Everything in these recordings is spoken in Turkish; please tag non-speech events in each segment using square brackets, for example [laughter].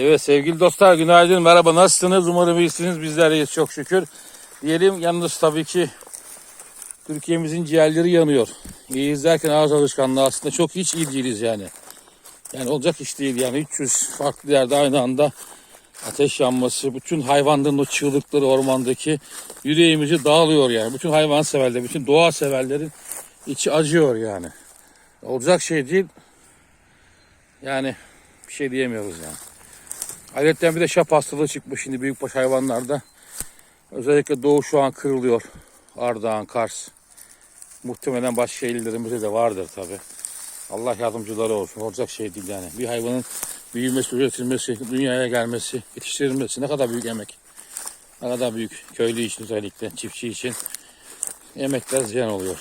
Evet sevgili dostlar günaydın merhaba nasılsınız umarım iyisiniz bizler iyiyiz çok şükür. Diyelim yalnız tabii ki Türkiye'mizin ciğerleri yanıyor. İyiyiz derken ağız alışkanlığı aslında çok hiç iyi değiliz yani. Yani olacak iş değil yani 300 farklı yerde aynı anda ateş yanması, bütün hayvanların o çığlıkları ormandaki yüreğimizi dağılıyor yani. Bütün hayvan severler, bütün doğa severlerin içi acıyor yani. Olacak şey değil. Yani bir şey diyemiyoruz yani. Ayrıca bir de şap hastalığı çıkmış şimdi büyükbaş hayvanlarda. Özellikle doğu şu an kırılıyor. Ardahan, Kars. Muhtemelen başka illerimizde de vardır tabi. Allah yardımcıları olsun. Olacak şey değil yani. Bir hayvanın büyümesi, üretilmesi, dünyaya gelmesi, yetiştirilmesi ne kadar büyük emek. Ne kadar büyük. Köylü için özellikle, çiftçi için emekler ziyan oluyor.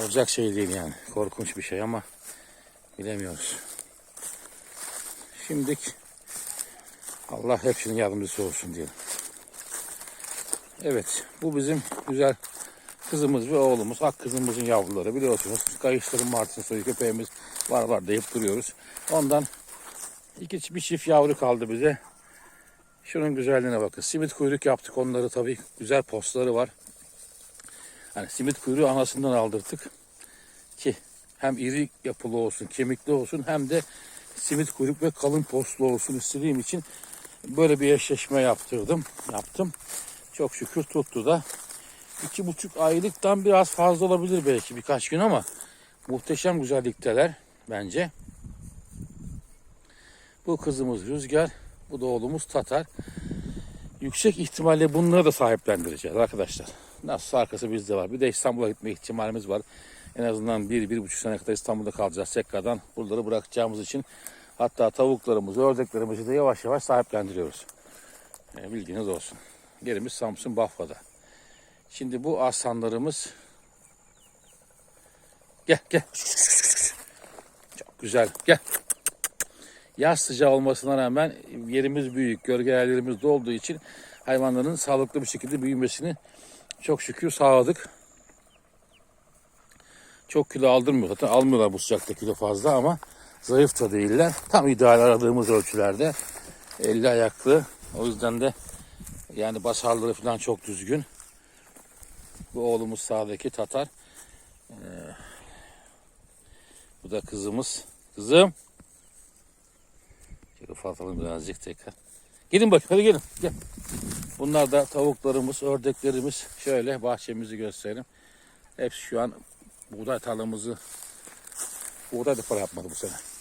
Olacak şey değil yani. Korkunç bir şey ama bilemiyoruz. Şimdilik Allah hepsinin yardımcısı olsun diyelim. Evet, bu bizim güzel kızımız ve oğlumuz. Ak kızımızın yavruları biliyorsunuz. Kayışların martın soyu köpeğimiz var var deyip duruyoruz. Ondan iki bir çift yavru kaldı bize. Şunun güzelliğine bakın. Simit kuyruk yaptık onları tabii. Güzel postları var. Hani simit kuyruğu anasından aldırdık. Ki hem iri yapılı olsun, kemikli olsun hem de simit kuyruk ve kalın postlu olsun istediğim için böyle bir eşleşme yaptırdım. Yaptım. Çok şükür tuttu da. iki buçuk aylıktan biraz fazla olabilir belki birkaç gün ama muhteşem güzellikteler bence. Bu kızımız Rüzgar, bu da oğlumuz Tatar. Yüksek ihtimalle bunları da sahiplendireceğiz arkadaşlar. Nasıl arkası bizde var. Bir de İstanbul'a gitme ihtimalimiz var. En azından bir, bir buçuk sene kadar İstanbul'da kalacağız tekrardan. Buraları bırakacağımız için hatta tavuklarımızı, ördeklerimizi de yavaş yavaş sahiplendiriyoruz. Yani bilginiz olsun. Yerimiz Samsun Bafra'da. Şimdi bu aslanlarımız gel gel. Çok güzel. Gel. Yaz sıcağı olmasına rağmen yerimiz büyük, gölge yerlerimiz de olduğu için hayvanların sağlıklı bir şekilde büyümesini çok şükür sağladık. Çok kilo aldırmıyor. Zaten almıyorlar bu sıcakta kilo fazla ama zayıf da değiller. Tam ideal aradığımız ölçülerde. 50 ayaklı. O yüzden de yani basarları falan çok düzgün. Bu oğlumuz sağdaki Tatar. Ee, bu da kızımız. Kızım. Ufaltalım birazcık tekrar. Gidin bakayım hadi gelin. Gel. Bunlar da tavuklarımız, ördeklerimiz. Şöyle bahçemizi gösterelim. Hepsi şu an buğday tarlamızı buğday da para yapmadı bu sene.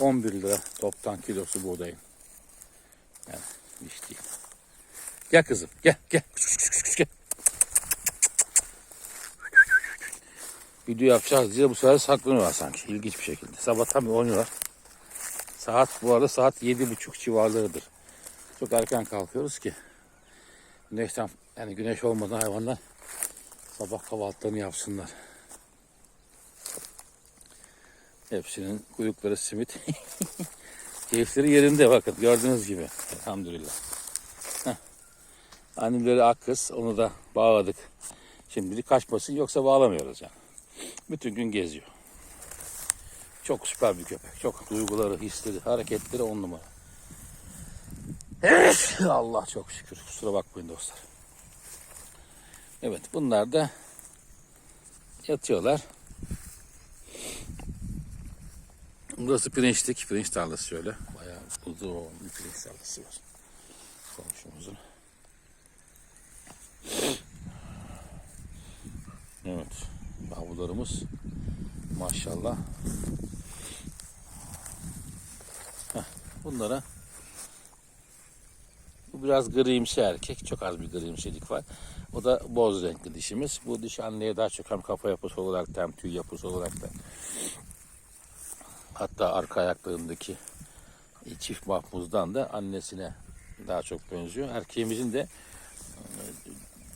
11 lira toptan kilosu buğdayın. Yani hiç değil. Gel kızım gel gel. gel. Video yapacağız diye bu sefer saklanıyorlar sanki ilginç bir şekilde. Sabah tam oynuyorlar. Saat bu arada saat yedi buçuk civarlarıdır. Çok erken kalkıyoruz ki güneşten yani güneş olmadan hayvanlar sabah kahvaltılarını yapsınlar. Hepsinin kuyrukları simit. [laughs] Keyifleri yerinde bakın gördüğünüz gibi. Elhamdülillah. Heh. Anneleri ak kız onu da bağladık. Şimdilik kaçmasın yoksa bağlamıyoruz yani. Bütün gün geziyor. Çok süper bir köpek. Çok duyguları, hisleri, hareketleri on numara. Evet. Allah çok şükür. Kusura bakmayın dostlar. Evet bunlar da yatıyorlar. Burası pirinçlik. Pirinç tarlası şöyle. Bayağı uzun bir pirinç tarlası var. Komşumuzun. Evet. Yavrularımız maşallah. Heh, bunlara bu biraz grimsi erkek. Çok az bir grimsilik var. O da boz renkli dişimiz. Bu diş anneye daha çok hem kafa yapısı olarak hem tüy yapısı olarak da hatta arka ayaklarındaki çift mahmuzdan da annesine daha çok benziyor. Erkeğimizin de e,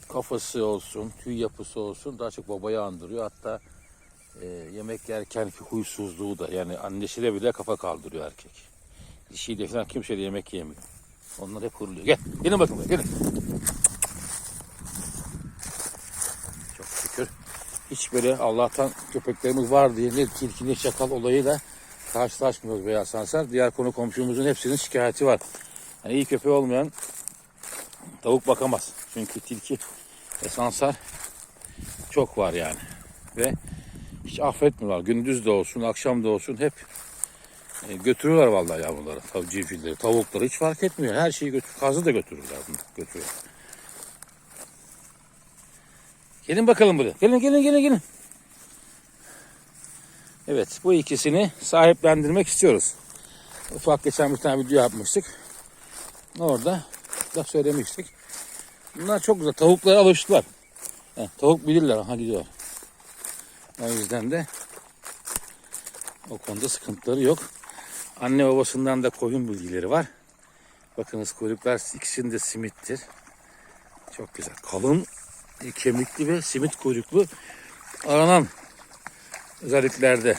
kafası olsun, tüy yapısı olsun daha çok babaya andırıyor. Hatta e, yemek yerkenki huysuzluğu da yani annesiyle bile kafa kaldırıyor erkek. Dişiyle falan kimse de yemek yemiyor. Onlar hep kuruluyor. Gel, gelin bakın buraya, gelin. Çok şükür. Hiç böyle Allah'tan köpeklerimiz var diye ne tilki ne çakal olayı da karşılaşmıyoruz beyaz sansar. Diğer konu komşumuzun hepsinin şikayeti var. Yani iyi köpeği olmayan tavuk bakamaz. Çünkü tilki ve çok var yani. Ve hiç affetmiyorlar. Gündüz de olsun, akşam da olsun hep e, götürüyorlar vallahi yavruları, tav civcivleri, tavukları hiç fark etmiyor. Her şeyi götür, kazı da götürürler bunu, götürüyor. Gelin bakalım buraya. Gelin, gelin, gelin, gelin. Evet, bu ikisini sahiplendirmek istiyoruz. Ufak geçen bir tane video yapmıştık. Orada da söylemiştik. Bunlar çok güzel. Tavuklara alıştılar. Yani tavuk bilirler. Ha gidiyor. O yüzden de o konuda sıkıntıları yok. Anne babasından da koyun bilgileri var. Bakınız kuyruklar ikisinin de simittir. Çok güzel. Kalın, kemikli ve simit kuyruklu aranan özelliklerde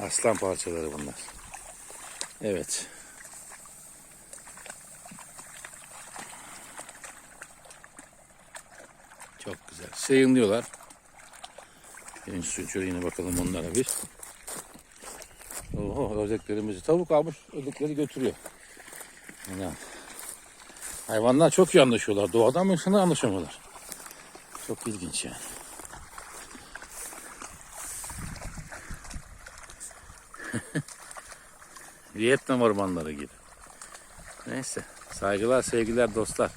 aslan parçaları bunlar. Evet. Çok güzel. Seyinliyorlar. Benim şöyle yine bakalım onlara bir. Oho ördeklerimizi tavuk almış ördekleri götürüyor. Yani hayvanlar çok iyi anlaşıyorlar. Doğada ama insanlar anlaşamıyorlar. Çok ilginç yani. Vietnam ormanları gibi. Neyse. Saygılar, sevgiler dostlar.